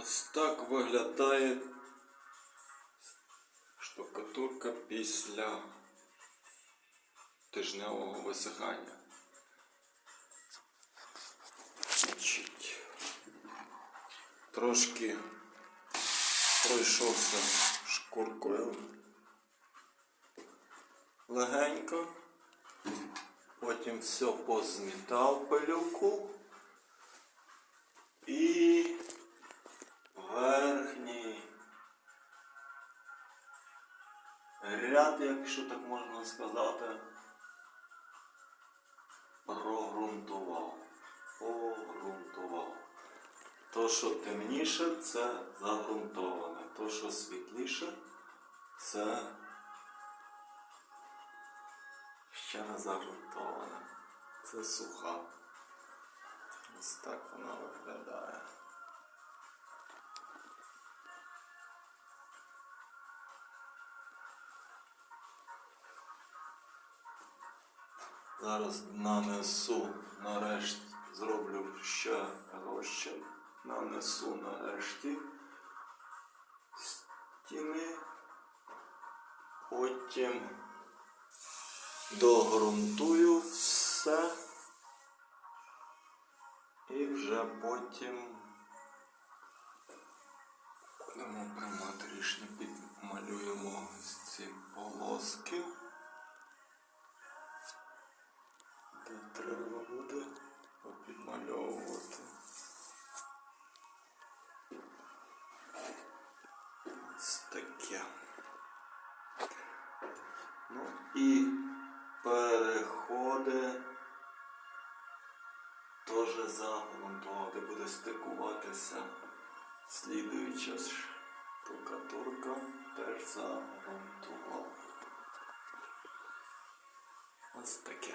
Ось так виглядає штукатурка після тижневого висихання. Значить, трошки пройшовся шкуркою легенько. Потім все позмітав пилюку. І ряд, якщо так можна сказати, прогрунтував. Погрунтував. То, що темніше, це загрунтоване. То, що світліше, це ще не загрунтоване. Це суха. Ось так вона виглядає. Зараз нанесу нарешті, зроблю ще розчин, нанесу нарешті стіни, потім догрунтую все. І вже потім будемо приймати рішення, підмалюємо ці полоски. Треба буде попідмальовувати. Ось таке. Ну і переходи теж загрунтувати, буде стикуватися слідуюча штукатурка, теж загрунтував. Ось таке.